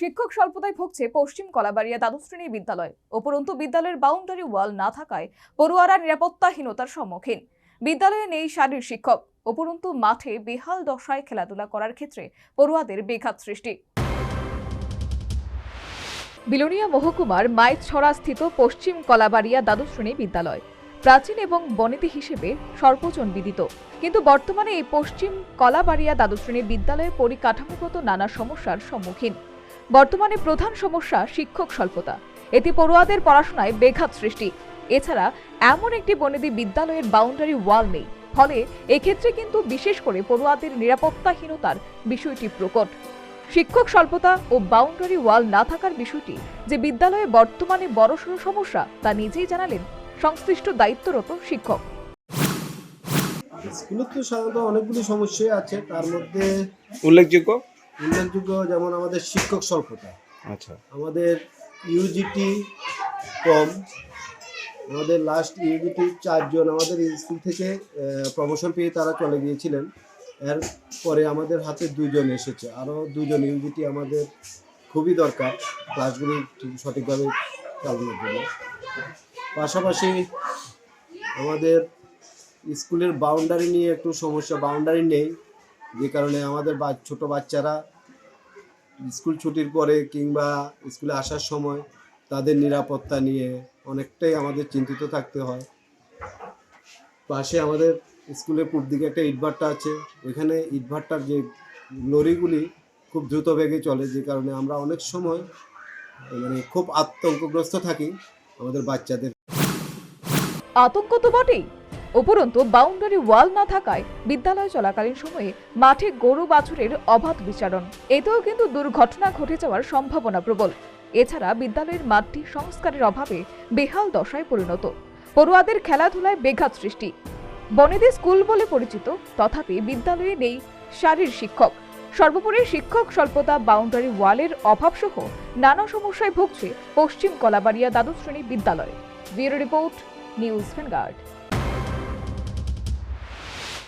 শিক্ষক স্বল্পতায় ভুগছে পশ্চিম কলাবাড়িয়া দ্বাদশ শ্রেণির বিদ্যালয়। উপরন্তু বিদ্যালয়ের বাউন্ডারি ওয়াল না থাকায় পড়ুয়ারা নিরাপত্তাহীনতার সম্মুখীন। বিদ্যালয়ে নেই শারীর শিক্ষক। উপরন্তু মাঠে বেহাল দশায় খেলাধুলা করার ক্ষেত্রে পড়ুয়াদের বেঘাত সৃষ্টি। বিলোনিয়া মহকুমার মাইছড়া স্থিত পশ্চিম কলাবাড়িয়া দ্বাদশ শ্রেণি বিদ্যালয়। প্রাচীন এবং বনেদি হিসেবে সর্বজন বিদিত। কিন্তু বর্তমানে এই পশ্চিম কলাবাড়িয়া দ্বাদশ শ্রেণির বিদ্যালয়ে পরিকাঠামোগত নানা সমস্যার সম্মুখীন। বর্তমানে প্রধান সমস্যা শিক্ষক স্বল্পতা। এতে পড়ুয়াদের পড়াশোনায় বেঘাত সৃষ্টি। এছাড়া এমন একটি বনেদি বিদ্যালয়ের বাউন্ডারি ওয়াল নেই। ফলে এক্ষেত্রে কিন্তু বিশেষ করে পড়ুয়াদের নিরাপত্তাহীনতার বিষয়টি প্রকট। শিক্ষক স্বল্পতা ও বাউন্ডারি ওয়াল না থাকার বিষয়টি যে বিদ্যালয়ে বর্তমানে বড়সড় সমস্যা তা নিজেই জানালেন সংশ্লিষ্ট দায়িত্বরত শিক্ষক। স্কুলের তো সাধারণত অনেকগুলি সমস্যাই আছে তার মধ্যে উল্লেখযোগ্য? উল্লেখযোগ্য যেমন আমাদের শিক্ষক স্বল্পতা। আচ্ছা। আমাদের ইউজিটি কম আমাদের লাস্ট ইউজিটি চারজন আমাদের স্কুল থেকে প্রমোশন পেয়ে তারা চলে গিয়েছিলেন। এর পরে আমাদের হাতে দুজন এসেছে। আরও দুজন ইউজিটি আমাদের খুবই দরকার। ক্লাসগুলি ঠিক সঠিকভাবে চালানোর জন্য। পাশাপাশি আমাদের স্কুলের বাউন্ডারি নিয়ে একটু সমস্যা বাউন্ডারি নেই। যে কারণে আমাদের ছোটো বাচ্চারা স্কুল ছুটির পরে কিংবা স্কুলে আসার সময় তাদের নিরাপত্তা নিয়ে অনেকটাই আমাদের চিন্তিত থাকতে হয়। পাশে আমাদের স্কুলের পূর্ব দিকে একটা ইটভাট্টা আছে। ওইখানে ইটভাট্টার যে লরিগুলি খুব দ্রুত বেগে চলে, যে কারণে আমরা অনেক সময় মানে খুব আতঙ্কগ্রস্ত থাকি আমাদের বাচ্চাদের। আতঙ্ক তো বটেই উপরন্তু বাউন্ডারি ওয়াল না থাকায় বিদ্যালয় চলাকালীন সময়ে মাঠে গরু বাছুরের অবাধ বিচারণ। এতেও কিন্তু দুর্ঘটনা ঘটে যাওয়ার সম্ভাবনা প্রবল। এছাড়া বিদ্যালয়ের মাঠটি সংস্কারের অভাবে বেহাল দশায় পরিণত। পড়ুয়াদের খেলাধুলায় বেঘাত সৃষ্টি। বনেদি স্কুল বলে পরিচিত, তথাপি বিদ্যালয়ে নেই শারীর শিক্ষক। সর্বোপরি শিক্ষক স্বল্পতা বাউন্ডারি ওয়ালের অভাবসহ নানা সমস্যায় ভুগছে পশ্চিম কলাবাড়িয়া দ্বাদশ শ্রেণি বিদ্যালয়। Bureau report, news vanguard